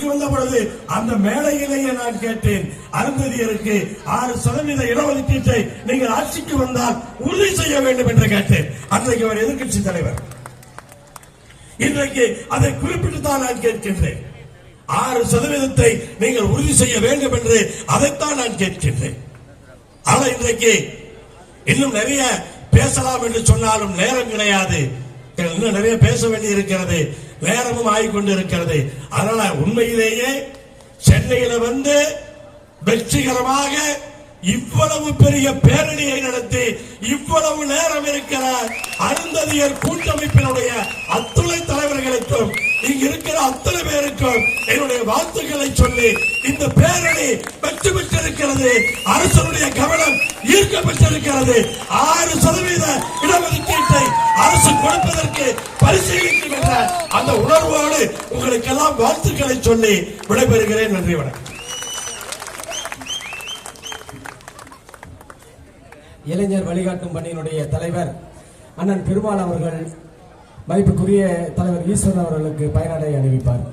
ஆட்சிக்கு வந்த பொழுது அந்த மேடையிலேயே நான் கேட்டேன் அருந்ததியருக்கு ஆறு சதவீத இடஒதுக்கீட்டை நீங்கள் ஆட்சிக்கு வந்தால் உறுதி செய்ய வேண்டும் என்று கேட்டேன். அன்றைக்கு அவர் எதிர்கட்சி தலைவர். இன்றைக்கு அதை குறிப்பிட்டு தான் நான் கேட்கின்றேன். ஆறு சதவீதத்தை நீங்கள் உறுதி செய்ய வேண்டும் என்று அதைத்தான் நான் கேட்கின்றேன். ஆனால் இன்றைக்கு இன்னும் நிறைய பேசலாம் என்று சொன்னாலும் நேரம் கிடையாது. இன்னும் நிறைய பேச வேண்டி இருக்கிறது நேரமும் ஆகிக்கொண்டு இருக்கிறது அதனால உண்மையிலேயே சென்னையில வந்து வெற்றிகரமாக இவ்வளவு பெரிய பேரணியை நடத்தி இவ்வளவு நேரம் இருக்கிற அருந்ததியர் கூட்டமைப்பினுடைய அத்துணை தலைவர்களுக்கும் இங்க இருக்கிற அத்தனை பேருக்கும் என்னுடைய வாழ்த்துக்களை சொல்லி இந்த பேரணி வெற்றி பெற்றிருக்கிறது. அரசனுடைய கவனம் ஈர்க்கப்பட்டிருக்கிறது. ஆறு சதவீதம் கொடுப்பதற்கு பரிசீலிக்கும் என்ற அந்த உணர்வோடு உங்களுக்கெல்லாம் வாழ்த்துக்களை சொல்லி விடைபெறுகிறேன். நன்றி வணக்கம். இளைஞர் வழிகாட்டும் பணியினுடைய தலைவர் அண்ணன் பெருமாள் அவர்கள் மதிப்புக்குரிய தலைவர் ஈஸ்வரன் அவர்களுக்கு பயனடை அணிவிப்பார்.